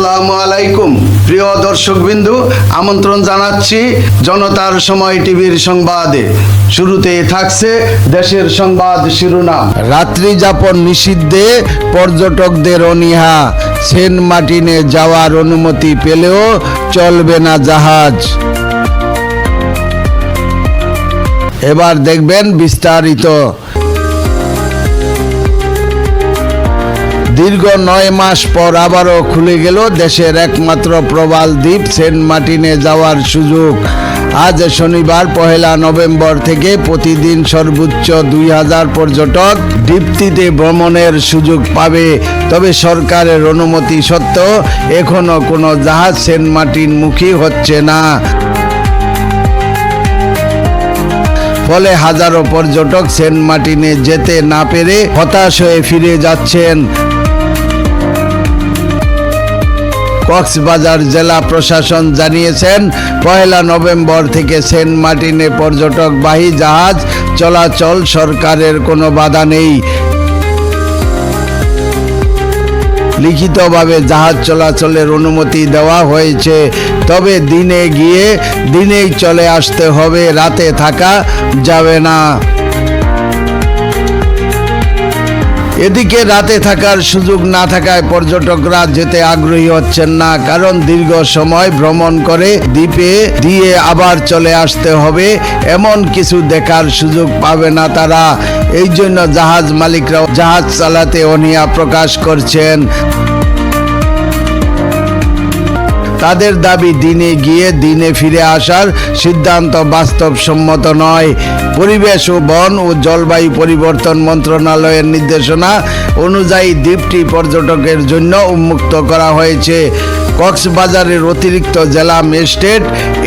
আসসালামু আলাইকুম। প্রিয় দর্শকবিন্দু, আমন্ত্রণ জানাচ্ছি জনতার সময় টিভির সংবাদে। শুরুতে থাকছে দেশের সংবাদ শিরোনাম। রাত্রি যাপন নিষিদ্ধে পর্যটকদের অনীহা। সেন্ট মার্টিনে যাওয়ার অনুমতি পেলেও চলবে না জাহাজ। এবার দেখবেন বিস্তারিত। দীর্ঘ নয় মাস পর আবারও খুলে গেল দেশের একমাত্র প্রবাল দ্বীপ, সেন্ট মার্টিনে যাওয়ার সুযোগ। আজ শনিবার পহেলা নভেম্বর থেকে প্রতিদিন সর্বোচ্চ দুই হাজার পর্যটক দ্বীপটিতে ভ্রমণের সুযোগ পাবে। তবে সরকারের অনুমতি সত্ত্বেও এখনও কোনো জাহাজ সেন্ট মার্টিন মুখী হচ্ছে না। ফলে হাজারো পর্যটক সেন্ট মার্টিনে যেতে না পেরে হতাশ হয়ে ফিরে যাচ্ছেন। কক্সবাজার জেলা প্রশাসন জানিয়েছেন, পয়লা নভেম্বর থেকে সেন্ট মার্টিনে পর্যটকবাহী জাহাজ চলাচল সরকারের কোনো বাধা নেই। লিখিতভাবে জাহাজ চলাচলের অনুমতি দেওয়া হয়েছে, তবে দিনে গিয়ে দিনেই চলে আসতে হবে, রাতে থাকা যাবে না। এদিকে রাতে থাকার সুযোগ না থাকায় পর্যটকরা যেতে আগ্রহী হচ্ছেন না, কারণ দীর্ঘ সময় ভ্রমণ করে দ্বীপে দিয়ে আবার চলে আসতে হবে। এমন কিছু দেখার সুযোগ পাবে না তারা। এই জন্য জাহাজ মালিকরা জাহাজ চালাতে অনিয়া প্রকাশ করছেন। তাদের দাবি দিনে গিয়ে দিনে ফিরে আসার সিদ্ধান্ত বাস্তবসম্মত নয়। পরিবেশ ও বন ও জলবায়ু পরিবর্তন মন্ত্রণালয়ের নির্দেশনা অনুযায়ী দ্বীপটি পর্যটকের জন্য উন্মুক্ত করা হয়েছে। কক্সবাজারের অতিরিক্ত জেলা ম্যাজিস্ট্রেট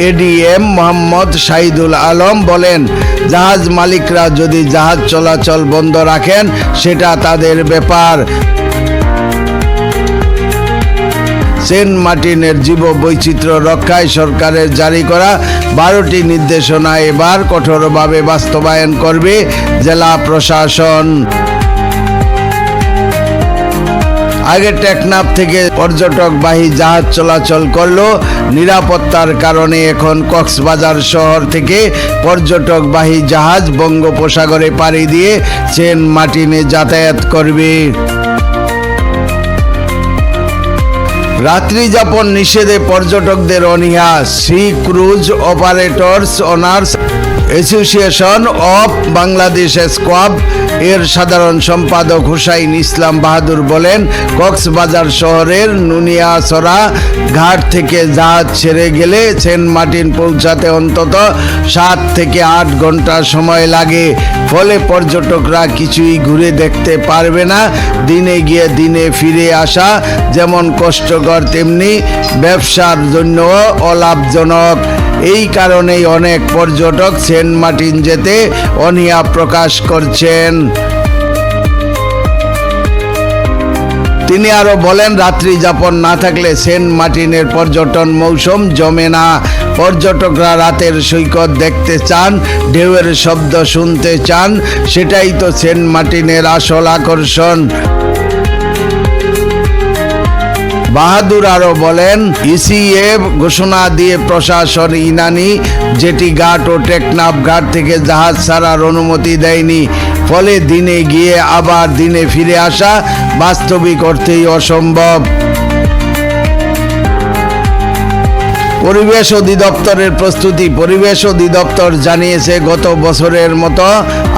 এডিএম মোহাম্মদ শাহিদুল আলম বলেন, জাহাজ মালিকরা যদি জাহাজ চলাচল বন্ধ রাখেন, সেটা তাদের ব্যাপার। সেন্ট মার্টিনের জীব বৈচিত্র্য রক্ষায় সরকারের জারি করা বারোটি নির্দেশনা এবার কঠোরভাবে বাস্তবায়ন করবে জেলা প্রশাসন। আগে টেকনাফ থেকে পর্যটকবাহী জাহাজ চলাচল করল, নিরাপত্তার কারণে এখন কক্সবাজার শহর থেকে পর্যটকবাহী জাহাজ বঙ্গোপসাগরে পাড়ি দিয়ে সেন্ট মার্টিনে যাতায়াত করবে। রাত্রি যাপন নিষেধে পর্যটকদের অনীহা। Sea cruise operators owners association of Bangladesh SCOAB এর সাধারণ সম্পাদক হুসাইন ইসলাম বাহাদুর বলেন, কক্সবাজার শহরের নুনিয়াছড়া ঘাট থেকে জাহাজ ছেড়ে গেলে সেন্ট মার্টিন পৌঁছাতে অন্তত সাত থেকে আট ঘণ্টা সময় লাগে। ফলে পর্যটকরা কিছুই ঘুরে দেখতে পারবে না। দিনে গিয়ে দিনে ফিরে আসা যেমন কষ্টকর, তেমনি ব্যবসার জন্য অলাভজনক। এই কারণেই অনেক পর্যটক সেন্ট মার্টিন যেতে অনীহা প্রকাশ করছেন। তিনি আরও বলেন, রাত্রি যাপন না থাকলে সেন্ট মার্টিনের পর্যটন মৌসুম জমে না। পর্যটকরা রাতের সৈকত দেখতে চান, ঢেউয়ের শব্দ শুনতে চান, সেটাই তো সেন্ট মার্টিনের আসল আকর্ষণ। বাহাদুর আরও বলেন ইসিএফ ঘোষণা দিয়ে প্রশাসন ইনানি, যেটি ঘাট ও টেকনাফ ঘাট থেকে জাহাজ ছাড়ার অনুমতি দেয়নি। ফলে দিনে গিয়ে আবার দিনে ফিরে আসা বাস্তবিক অর্থেই অসম্ভব। পরিবেশ অধিদপ্তরের প্রস্তুতি। পরিবেশ অধিদপ্তর জানিয়েছে, গত বছরের মতো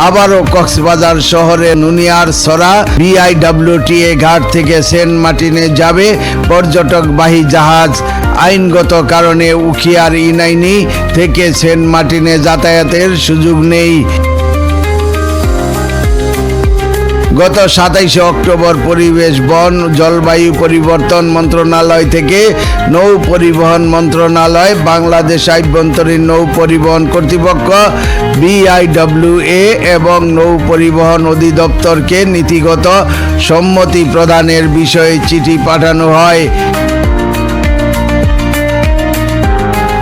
আবারও কক্সবাজার শহরে নুনিয়ার সরা বিআইডব্লিউটিএ ঘাট থেকে সেন্ট মার্টিনে যাবে পর্যটকবাহী জাহাজ। আইনগত কারণে উখিয়ার ইনাইনি থেকে সেন্ট মার্টিনে যাতায়াতের সুযোগ নেই। গত সাতাইশে অক্টোবর পরিবেশ, বন, জলবায়ু পরিবর্তন মন্ত্রণালয় থেকে নৌ পরিবহন মন্ত্রণালয়, বাংলাদেশ আভ্যন্তরীণ নৌ পরিবহন কর্তৃপক্ষ বিআইডব্লিউএ এবং নৌ পরিবহন অধিদপ্তরকে নীতিগত সম্মতি প্রদানের বিষয়ে চিঠি পাঠানো হয়।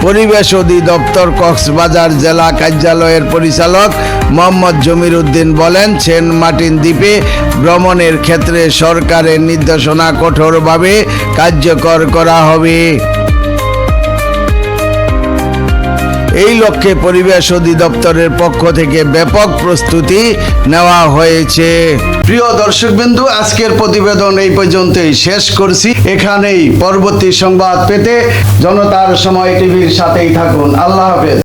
পরিবেশ অধিদপ্তর কক্সবাজার জেলা কার্যালয়ের পরিচালক মোহাম্মদ জমির উদ্দিন বলেন, সেন্ট মার্টিন দ্বীপে ভ্রমণের ক্ষেত্রে সরকারের নির্দেশনা কঠোরভাবে কার্যকর করা হবে। এই লক্ষ্যে পরিবেশ অধিদপ্তরের পক্ষ থেকে ব্যাপক প্রস্তুতি নেওয়া হয়েছে। প্রিয় দর্শকবিন্দু, আজকের প্রতিবেদন এই পর্যন্তই শেষ করছি। এখানেই পরবর্তী সংবাদ পেতে জনতার সময় টিভির সাথেই থাকুন। আল্লাহ হাফেজ।